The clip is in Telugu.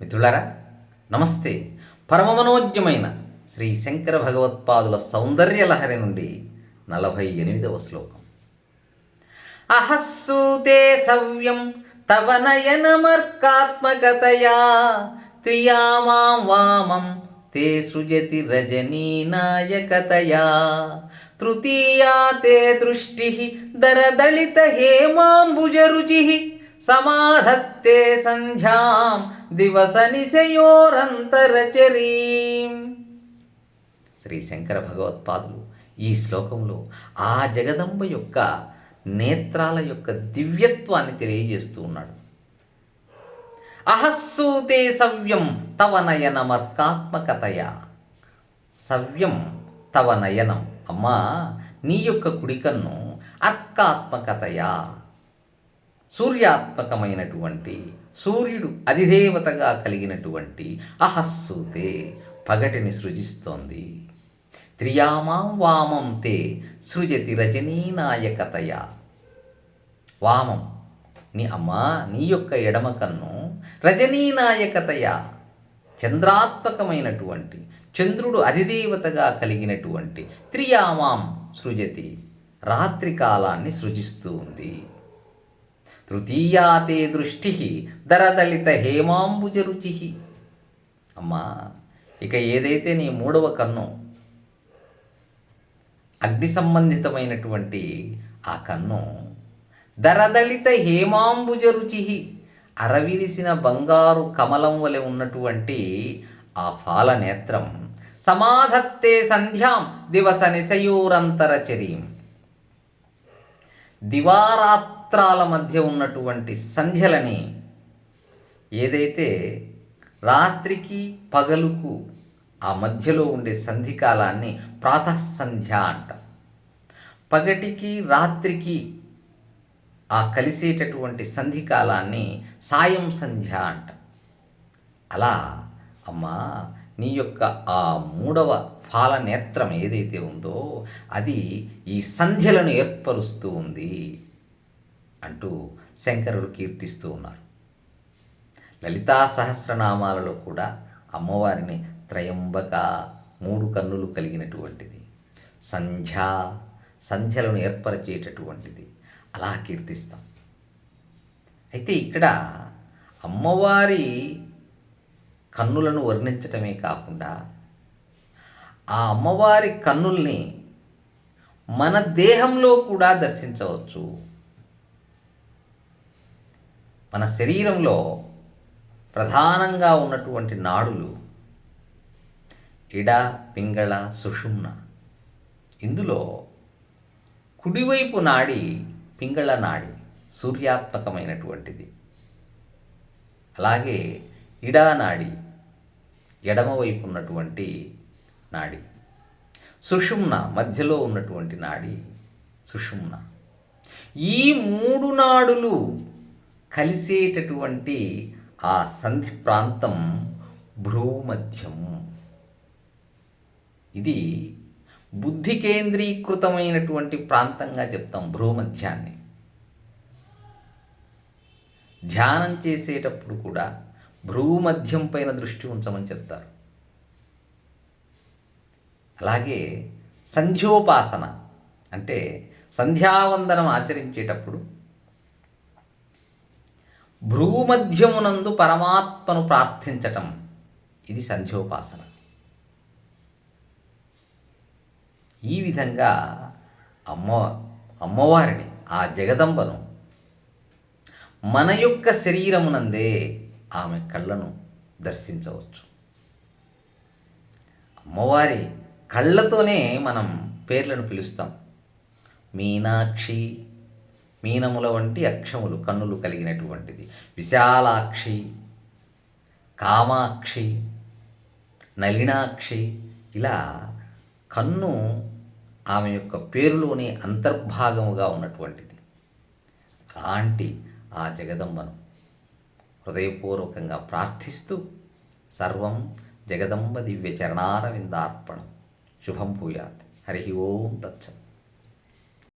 మిత్రులారా నమస్తే. పరమమనోజ్ఞమైన శ్రీ శంకర భగవత్పాదుల సౌందర్యలహరి నుండి నలభై ఎనిమిదవ శ్లోకం. అహస్సూతే సవ్యం తవ నయనమర్కాత్మకతయా త్రియామాం వామం తే సృజతి రజనీనాయకతయా తృతీయా తే దృష్టి దరదళిత హేమాంబుజరుచి సమాధత్తే సంధ్యాం దివస నిశయోరంతరచరీం శ్రీ శంకర భగవత్పాదులు ఈ శ్లోకంలో ఆ జగదంబ యొక్క నేత్రాల యొక్క దివ్యత్వాన్ని తెలియజేస్తూ ఉన్నాడు. అహస్సూతే సవ్యం తవ నయనమర్కాత్మకతయ. సవ్యం తవ నయనం. అమ్మా నీ యొక్క కుడికన్ను అర్కాత్మకతయా. సూర్యాత్మకమైనటువంటి సూర్యుడు అధిదేవతగా కలిగినటువంటి అహస్సుతే పగటిని సృజిస్తోంది. త్రియామాం వామం తే సృజతి రజనీనాయకతయ వామం నీ అమ్మా నీ యొక్క ఎడమ కన్ను రజనీనాయకతయ చంద్రాత్మకమైనటువంటి చంద్రుడు అధిదేవతగా కలిగినటువంటి త్రియామాం సృజతి రాత్రి కాలాన్ని సృజిస్తూ ఉంది. తృతీయాతే దృష్టి దరదళిత హేమాంబుజరుచి అమ్మా ఇక ఏదైతే నీ మూడవ కన్ను అగ్ని సంబంధితమైనటువంటి ఆ కన్ను దరదళిత హేమాంబుజరుచి అరవిరిసిన బంగారు కమలం వలె ఉన్నటువంటి ఆ ఫాల నేత్రం సమాధత్తే సంధ్యాం దివస నిశయూరంతరచరీం దివారాత్రాల మధ్య ఉన్నటువంటి సంధ్యలని ఏదైతే రాత్రికి పగలుకు ఆ మధ్యలో ఉండే సంధికాలాన్ని ప్రాతఃసంధ్య అంట. పగటికి రాత్రికి ఆ కలిసేటటువంటి సంధికాలాన్ని సాయం సంధ్య అంట. అలా అమ్మా నీ యొక్క ఆ మూడవ ఫాల నేత్రం ఏదైతే ఉందో అది ఈ సంధ్యలను ఏర్పరుస్తూ ఉంది అంటూ శంకరుడు కీర్తిస్తూ ఉన్నారు. లలితా సహస్రనామాలలో కూడా అమ్మవారిని త్రయంబక మూడు కన్నులు కలిగినటువంటిది సంధ్య సంధ్యలను ఏర్పరచేటటువంటిది అలా కీర్తిస్తాం. అయితే ఇక్కడ అమ్మవారి కన్నులను వర్ణించటమే కాకుండా ఆ అమ్మవారి కన్నుల్ని మన దేహంలో కూడా దర్శించవచ్చు. మన శరీరంలో ప్రధానంగా ఉన్నటువంటి నాడులు ఇడ పింగళ సుషుమ్న. ఇందులో కుడివైపు నాడి పింగళ నాడి సూర్యాత్మకమైనటువంటిది. అలాగే ఇడా నాడి ఎడమవైపు ఉన్నటువంటి నాడి. సుషుమ్న మధ్యలో ఉన్నటువంటి నాడి సుషుమ్న. ఈ మూడు నాడులు కలిసేటటువంటి ఆ సంధి ప్రాంతం భ్రూమధ్యం. ఇది బుద్ధి కేంద్రీకృతమైనటువంటి ప్రాంతంగా చెప్తాం భ్రూమధ్యాన్ని. ధ్యానం చేసేటప్పుడు కూడా భ్రూమధ్యం పైన దృష్టి ఉంచమని చెప్తారు. అలాగే సంధ్యోపాసన అంటే సంధ్యావందనం ఆచరించేటప్పుడు భ్రూమధ్యమునందు పరమాత్మను ప్రార్థించటం ఇది సంధ్యోపాసన. ఈ విధంగా అమ్మ అమ్మవారిని ఆ జగదంబను మన యొక్క శరీరమునందే ఆమె కళ్ళను దర్శించవచ్చు. అమ్మవారి కళ్ళతోనే మనం పేర్లను పిలుస్తాం. మీనాక్షి మీనముల వంటి అక్షములు కన్నులు కలిగినటువంటిది. విశాలాక్షి కామాక్షి నలినాక్షి ఇలా కన్ను ఆమె యొక్క పేరులోనే అంతర్భాగముగా ఉన్నటువంటిది. అలాంటి ఆ జగదంబను. హృదయపూర్వకంగా ప్రార్థిస్తూ సర్వం జగదంబ దివ్య చరణారవిందార్పణం. శుభం భూయాత్. హరి ఓం తచ్చత్